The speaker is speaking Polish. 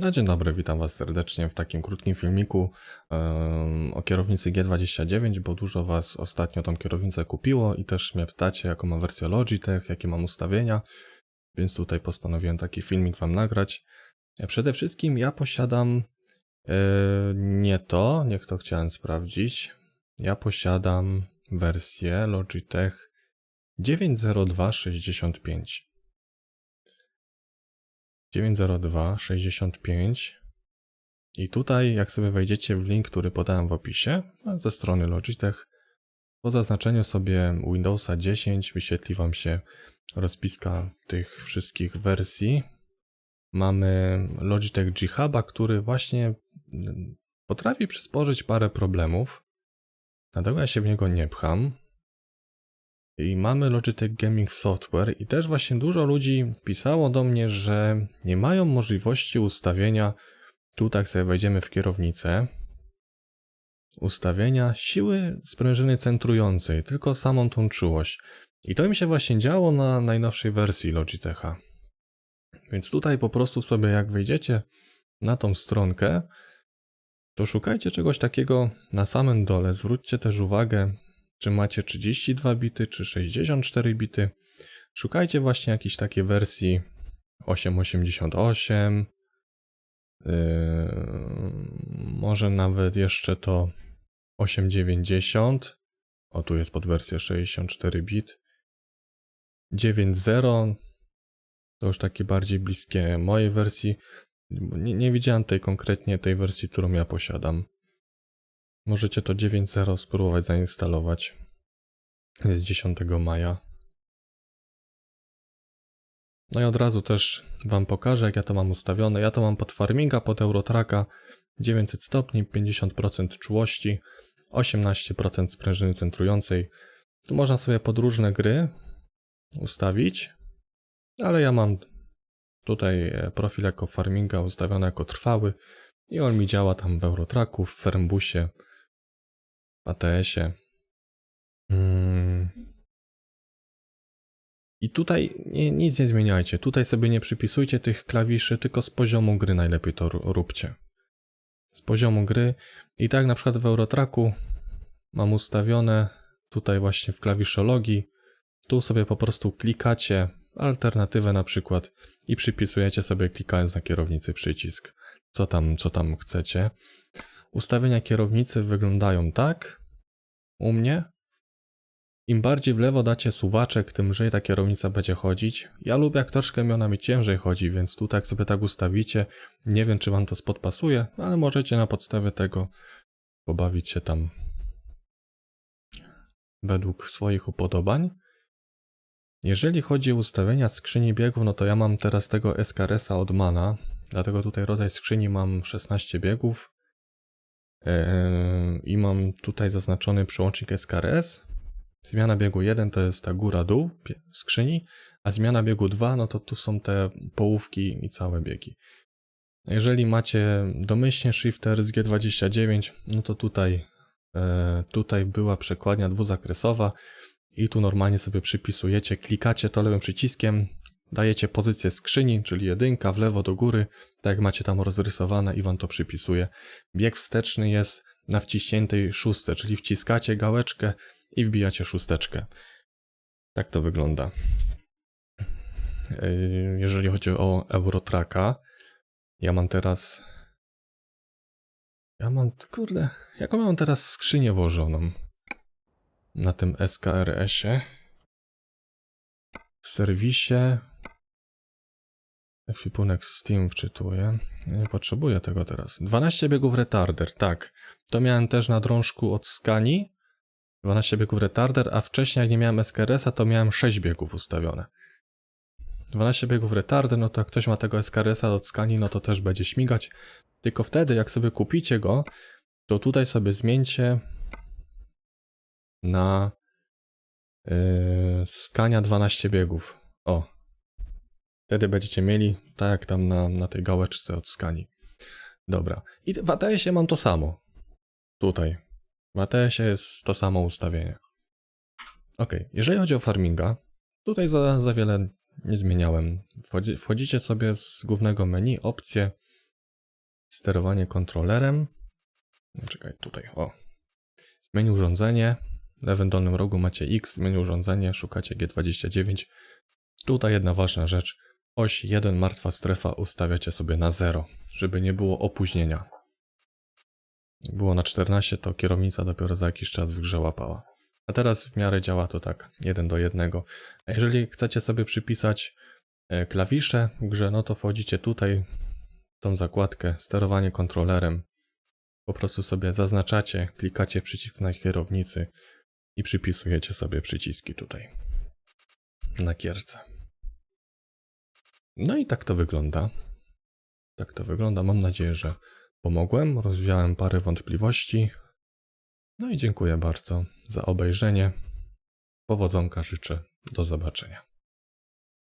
No, dzień dobry, witam Was serdecznie w takim krótkim filmiku em, o kierownicy G29, bo dużo Was ostatnio tą kierownicę kupiło i też mnie pytacie, jaką mam wersję Logitech, jakie mam ustawienia, więc tutaj postanowiłem taki filmik Wam nagrać. E, Przede wszystkim ja posiadam e, nie to, niech to chciałem sprawdzić. Ja posiadam wersję Logitech 90265. 90265 i tutaj jak sobie wejdziecie w link, który podałem w opisie ze strony Logitech, po zaznaczeniu sobie Windowsa 10 wyświetli Wam się rozpiska tych wszystkich wersji. Mamy Logitech G Huba, który właśnie potrafi przysporzyć parę problemów, dlatego ja się w niego nie pcham. I mamy Logitech Gaming Software i też właśnie dużo ludzi pisało do mnie, że nie mają możliwości ustawienia, tu tak sobie wejdziemy w kierownicę, ustawienia siły sprężyny centrującej, tylko samą tą czułość. I to mi się właśnie działo na najnowszej wersji Logitecha. Więc tutaj po prostu sobie jak wejdziecie na tą stronkę, to szukajcie czegoś takiego na samym dole. Zwróćcie też uwagę, czy macie 32 bity, czy 64 bity. Szukajcie właśnie jakiejś takiej wersji 888, yy, może nawet jeszcze to 890. O, tu jest pod wersję 64 bit. 9.0 to już takie bardziej bliskie mojej wersji. Nie, nie widziałem tej konkretnie tej wersji, którą ja posiadam. Możecie to 9.0 spróbować zainstalować. Jest 10 maja. No i od razu też Wam pokażę, jak ja to mam ustawione. Ja to mam pod Farminga, pod Eurotraka 900 stopni, 50% czułości, 18% sprężyny centrującej. Tu można sobie pod różne gry ustawić, ale ja mam tutaj e, profil jako Farminga ustawiony jako trwały i on mi działa tam w Eurotraku, w Fermbusie, w ATS-ie. Mm. I tutaj nie, nic nie zmieniajcie. Tutaj sobie nie przypisujcie tych klawiszy, tylko z poziomu gry najlepiej to ró- róbcie. Z poziomu gry. I tak na przykład w Eurotraku mam ustawione tutaj właśnie w klawiszologii. Tu sobie po prostu klikacie alternatywę na przykład i przypisujecie sobie klikając na kierownicy przycisk. Co tam, co tam chcecie. Ustawienia kierownicy wyglądają tak u mnie. Im bardziej w lewo dacie suwaczek, tym lżej ta kierownica będzie chodzić. Ja lubię jak troszkę mi ona mi ciężej chodzi, więc tu tak sobie tak ustawicie. Nie wiem, czy wam to spod pasuje, ale możecie na podstawie tego pobawić się tam według swoich upodobań. Jeżeli chodzi o ustawienia skrzyni biegów, no to ja mam teraz tego SKRS-a od Mana, dlatego tutaj rodzaj skrzyni mam 16 biegów i mam tutaj zaznaczony przełącznik SKRS. Zmiana biegu 1 to jest ta góra-dół skrzyni, a zmiana biegu 2 no to tu są te połówki i całe biegi. Jeżeli macie domyślnie shifter z G29, no to tutaj, e, tutaj była przekładnia dwuzakresowa i tu normalnie sobie przypisujecie, klikacie to lewym przyciskiem, dajecie pozycję skrzyni, czyli jedynka w lewo do góry, tak jak macie tam rozrysowane i wam to przypisuje. Bieg wsteczny jest na wciśniętej szóstce, czyli wciskacie gałeczkę i wbijacie szósteczkę. Tak to wygląda. Yy, Jeżeli chodzi o Eurotraka, ja mam teraz. Ja mam, kurde, jaką mam teraz skrzynię włożoną na tym SKRS-ie? W serwisie. Ekwipunek Steam wczytuję. Nie potrzebuję tego teraz. 12 biegów retarder, tak. To miałem też na drążku od Scani. 12 biegów retarder, a wcześniej jak nie miałem SKRS-a, to miałem 6 biegów ustawione. 12 biegów retarder, no to jak ktoś ma tego SKRS-a od Scani, no to też będzie śmigać. Tylko wtedy, jak sobie kupicie go, to tutaj sobie zmieńcie na yy, Scania 12 biegów. O. Wtedy będziecie mieli, tak jak tam na, na tej gałeczce od Scani. Dobra. I w ATS-ie mam to samo. Tutaj. W ATS-ie jest to samo ustawienie. Ok, jeżeli chodzi o farminga, tutaj za, za wiele nie zmieniałem. Wchodzi, wchodzicie sobie z głównego menu, opcje, sterowanie kontrolerem. No, Czekaj, tutaj, o. Menu urządzenie. W lewym dolnym rogu macie X, menu urządzenie, szukacie G29. Tutaj jedna ważna rzecz. Oś 1 martwa strefa ustawiacie sobie na 0, żeby nie było opóźnienia. Było na 14, to kierownica dopiero za jakiś czas w grze łapała. A teraz w miarę działa to tak, 1 do 1. A jeżeli chcecie sobie przypisać e, klawisze w grze, no to wchodzicie tutaj, tą zakładkę, sterowanie kontrolerem. Po prostu sobie zaznaczacie, klikacie przycisk na kierownicy i przypisujecie sobie przyciski tutaj na kierce. No i tak to wygląda. Tak to wygląda. Mam nadzieję, że pomogłem, rozwiałem parę wątpliwości. No i dziękuję bardzo za obejrzenie. Powodzonka życzę. Do zobaczenia.